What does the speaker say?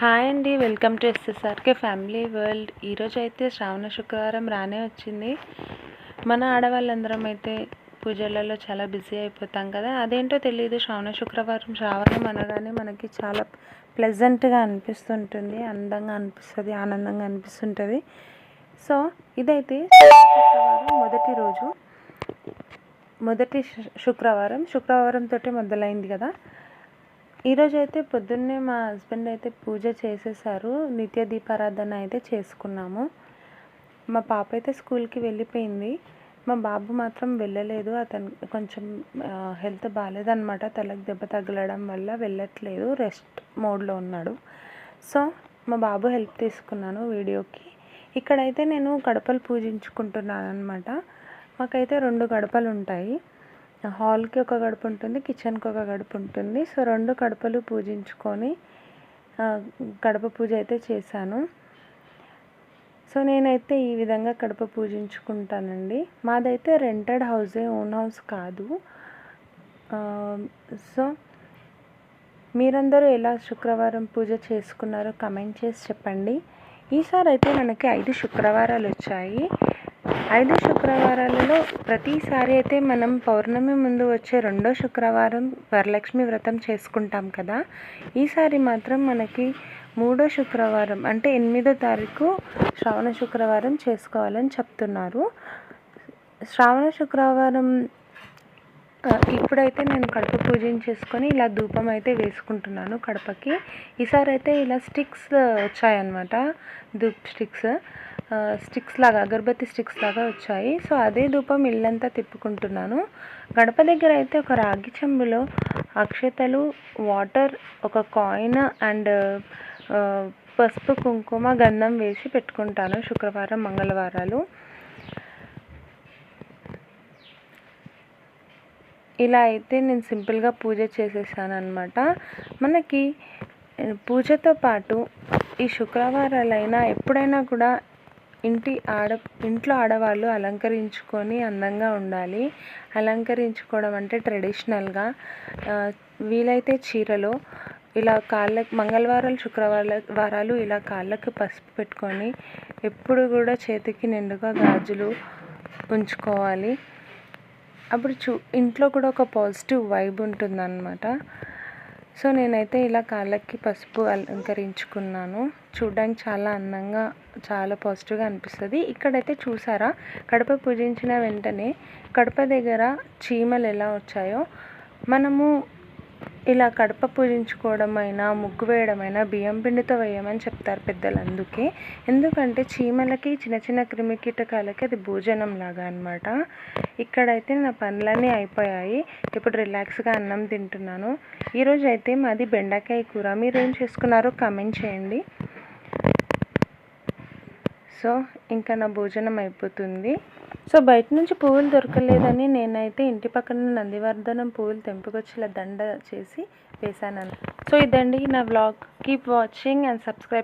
Hi అండి welcome to SSRK family world. ఈరోజు అయితే శ్రావణ శుక్రవారం రానే వచ్చింది. మన ఆడవాళ్ళందరం అయితే పూజలలో చాలా బిజీ అయిపోతాం కదా. అదేంటో తెలియదు శ్రావణ శుక్రవారం శ్రావణం అనగానే మనకి చాలా ప్లెజెంట్గా అనిపిస్తుంటుంది. అందంగా అనిపిస్తుంది ఆనందంగా అనిపిస్తుంటుంది. సో ఇదైతే శుక్రవారం మొదటి రోజు. మొదటి శుక్రవారం. శుక్రవారం మొదలైంది కదా. ఈరోజు అయితే పొద్దున్నే మా హస్బెండ్ అయితే పూజ చేసేసారు. నిత్య దీపారాధన అయితే చేసుకున్నాము. మా పాప అయితే స్కూల్కి వెళ్ళిపోయింది. మా బాబు మాత్రం వెళ్ళలేదు. అతను కొంచెం హెల్త్ బాగాలేదనమాట తలకు దెబ్బ తగలడం వల్ల వెళ్ళట్లేదు. రెస్ట్ మోడ్లో ఉన్నాడు. సో మా బాబు హెల్ప్ తీసుకున్నాను వీడియోకి. ఇక్కడైతే నేను గడపలు పూజించుకుంటున్నాను అనమాట మాకైతే రెండు గడపలు ఉంటాయి హాల్కి ఒక గడప ఉంటుంది కిచెన్కి ఒక గడప ఉంటుంది. సో రెండు గడపలు పూజించుకొని కడప గడప పూజ అయితే చేశాను. సో నేనైతే ఈ విధంగా గడప పూజించుకుంటానండి. మాదైతే రెంటెడ్ హౌసే ఓన్ హౌస్ కాదు. సో మీరందరూ ఎలా శుక్రవారం పూజ చేసుకున్నారో కమెంట్ చేసి చెప్పండి. ఈసారి అయితే మనకి ఐదు శుక్రవారాలు వచ్చాయి. ఐదు శుక్రవారాలలో ప్రతిసారి అయితే మనం పౌర్ణమి ముందు వచ్చే రెండో శుక్రవారం వరలక్ష్మి వ్రతం చేసుకుంటాం కదా. ఈసారి మాత్రం మనకి మూడో శుక్రవారం అంటే ఎనిమిదో తారీఖు శ్రావణ శుక్రవారం చేసుకోవాలని చెప్తున్నారు. శ్రావణ శుక్రవారం ఇప్పుడైతే నేను కడప పూజించేసుకొని ఇలా ధూపం అయితే వేసుకుంటున్నాను కడపకి. ఈసారి అయితే ఇలా స్టిక్స్ వచ్చాయన్నమాట ధూప్ స్టిక్స్. స్టిక్స్ లాగా అగరబత్తి స్టిక్స్ లాగా వచ్చాయి. సో అదే ధూపం ఇల్లంతా తిప్పుకుంటున్నాను. గడప దగ్గర అయితే ఒక రాగి చెంబులో అక్షతలు వాటర్ ఒక కాయిన్ అండ్ పసుపు కుంకుమ గంధం వేసి పెట్టుకుంటాను శుక్రవారం మంగళవారాలు. ఇలా అయితే నేను సింపుల్గా పూజ చేసేసాను అనమాట మనకి పూజతో పాటు ఈ శుక్రవారాలైనా ఎప్పుడైనా కూడా ఇంటి ఆడ ఇంట్లో ఆడవాళ్ళు అలంకరించుకొని అందంగా ఉండాలి. అలంకరించుకోవడం అంటే ట్రెడిషనల్గా. వీలైతే చీరలో ఇలా కాళ్ళకి మంగళవారాలు శుక్రవారాల వారాలు ఇలా కాళ్ళకి పసుపు పెట్టుకొని ఎప్పుడు కూడా చేతికి నిండుగా గాజులు ఉంచుకోవాలి. అప్పుడు చూ ఇంట్లో కూడా ఒక పాజిటివ్ వైబ్ ఉంటుందన్నమాట. సో నేనైతే ఇలా కాళ్ళకి పసుపు అలంకరించుకున్నాను. చూడడానికి చాలా అందంగా చాలా పాజిటివ్గా అనిపిస్తుంది. ఇక్కడైతే చూసారా కడప పూజించిన వెంటనే కడప దగ్గర చీమలు ఎలా వచ్చాయో మనము ఇలా కడప పూజించుకోవడం అయినా ముగ్గు వేయడం అయినా బియ్యం పిండితో వేయమని చెప్తారు పెద్దలు అందుకే. ఎందుకంటే చీమలకి చిన్న చిన్న క్రిమి కీటకాలకి అది భోజనం లాగా అనమాట ఇక్కడైతే నా పనులన్నీ అయిపోయాయి. ఇప్పుడు రిలాక్స్గా అన్నం తింటున్నాను. ఈరోజు అయితే మాది బెండకాయ కూర. మీరు ఏం చేసుకున్నారో కమెంట్ చేయండి. సో ఇంకా నా భోజనం అయిపోతుంది. సో బయట నుంచి పువ్వులు దొరకలేదని నేనైతే ఇంటి పక్కన నందివర్ధనం పువ్వులు తెంపుకొచ్చి దండ చేసి వేసాను సో ఇదండి నా vlog keep watching and subscribe